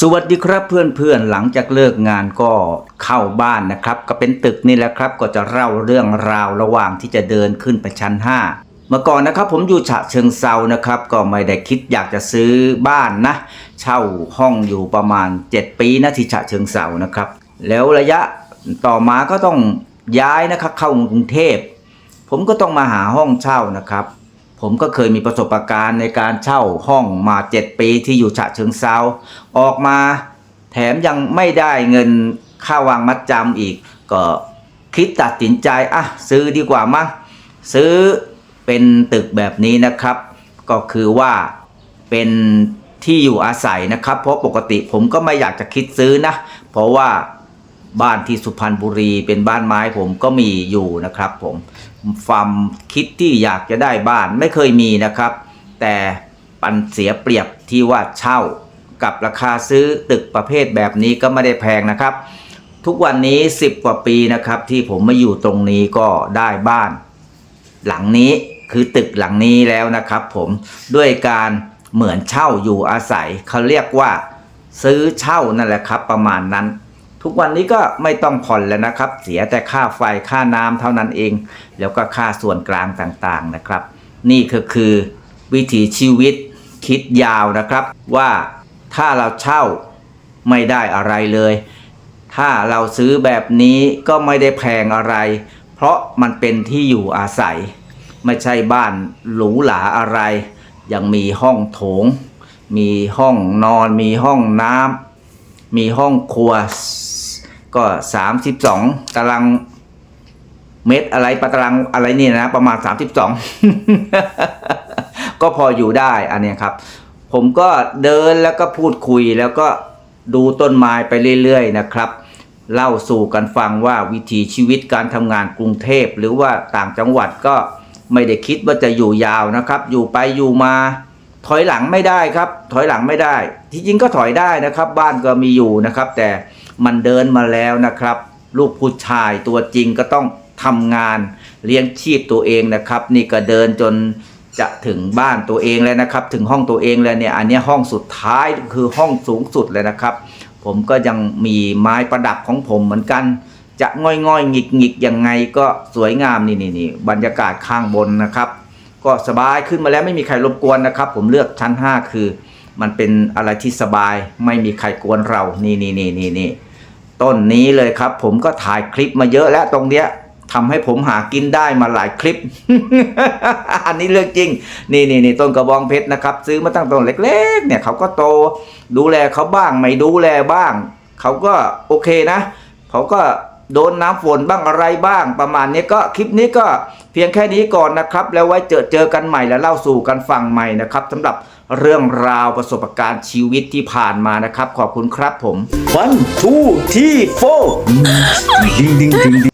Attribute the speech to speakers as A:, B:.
A: สวัสดีครับเพื่อนๆ หลังจากเลิกงานก็เข้าบ้านนะครับ ก็เป็นตึกนี่แหละครับ ก็จะเล่าเรื่องราวระหว่างที่จะเดินขึ้นไปชั้น 5 เมื่อก่อนนะครับผมอยู่ฉะเชิงเซานะครับ ก็ไม่ได้คิดอยากจะซื้อบ้านนะ เช่าห้องอยู่ประมาณ 7 ปีนะที่ฉะเชิงเซานะครับ แล้วระยะต่อมาก็ต้องย้ายนะครับเข้ากรุงเทพ ผมก็ต้องมาหาห้องเช่านะครับ ผมก็เคยมีประสบการณ์ในการเช่าห้องมา 7 ปีที่อยู่ฉะเชิงเซาออกมา แถมยังไม่ได้เงินค่าวางมัดจำอีก ก็คิดตัดสินใจอะซื้อดีกว่ามั้งซื้อเป็นตึกแบบนี้นะครับ ก็คือว่าเป็นที่อยู่อาศัยนะครับ เพราะปกติผมก็ไม่อยากจะคิดซื้อนะ เพราะว่า บ้านที่สุพรรณบุรีเป็นบ้านไม้ผมก็มีอยู่นะครับผมความคิดที่อยากจะได้บ้านไม่เคยมีนะครับ แต่ปันเสียเปรียบที่ว่าเช่ากับราคาซื้อตึกประเภทแบบนี้ก็ไม่ได้แพงนะครับ ทุกวันนี้ 10 กว่าปีนะครับ ที่ผมมาอยู่ตรงนี้ก็ได้บ้าน หลังนี้คือตึกหลังนี้แล้วนะครับ ผมด้วยการเหมือนเช่าอยู่อาศัยเขาเรียกว่า ซื้อเช่านั่นแหละครับ ประมาณนั้น ทุกวันนี้ก็ไม่ต้องผ่อนแล้วนะครับ เสียแต่ค่าไฟค่าน้ำเท่านั้นเอง แล้วก็ค่าส่วนกลางต่างๆนะครับ นี่ก็คือวิถีชีวิตคิดยาวนะครับ ว่าถ้าเราเช่าไม่ได้อะไรเลย ถ้าเราซื้อแบบนี้ก็ไม่ได้แพงอะไร เพราะมันเป็นที่อยู่อาศัย ไม่ใช่บ้านหรูหราอะไร ยังมีห้องโถง มีห้องนอน มีห้องน้ำมีห้องครัว ก็ 32 ตารางเมตรอะไรปะตารางอะไรนี่นะ ประมาณ 32 ก็พออยู่ได้อันนี้ครับ ผมก็เดินแล้วก็พูดคุยแล้วก็ดูต้นไม้ไปเรื่อยๆนะครับ เล่าสู่กันฟังว่าวิถีชีวิตการทำงานกรุงเทพหรือว่าต่างจังหวัดก็ไม่ได้คิดว่าจะอยู่ยาวนะครับ อยู่ไปอยู่มาถอยหลังไม่ได้ครับ ถอยหลังไม่ได้ ที่จริงก็ถอยได้นะครับ บ้านก็มีอยู่นะครับ แต่ มันเดินมาแล้วนะครับ ลูกผู้ชายตัวจริงก็ต้องทำงานเลี้ยงชีพตัวเองนะครับ นี่ก็เดินจนจะถึงบ้านตัวเองแล้วนะครับ ถึงห้องตัวเองแล้วเนี่ยอันนี้ห้องสุดท้ายคือห้องสูงสุดเลยนะครับ ผมก็ยังมีไม้ประดับของผมเหมือนกัน จะง่อยง่อยหงิกหงิกยังไงก็สวยงามนี่นี่นี่บรรยากาศข้างบนนะครับ ก็สบายขึ้นมาแล้วไม่มีใครรบกวนนะครับ ผมเลือกชั้น 5 คือ มันเป็นอะไรที่สบายไม่มีใครกวนเรานี่นี่นี่นี่นี่ ต้นนี้เลยครับ ผมก็ถ่ายคลิปมาเยอะแล้วตรงเนี้ยทำให้ผมหากินได้มาหลายคลิป อันนี้เรื่องจริง นี่นี่นี่ต้นกระบองเพชรนะครับ ซื้อมาตั้งต้นเล็ก ๆ เนี่ยเขาก็โต ดูแลเขาบ้างไม่ดูแลบ้าง เขาก็โอเคนะเขาก็ โดนน้ำฝนบ้างอะไรบ้างประมาณนี้ก็คลิปนี้ก็เพียงแค่นี้ก่อนนะครับ แล้วไว้เจอเจอกันใหม่แล้วเล่าสู่กันฟังใหม่นะครับสำหรับเรื่องราวประสบการณ์ชีวิตที่ผ่านมานะครับ ขอบคุณครับผม one two three four ดิงดิงดิง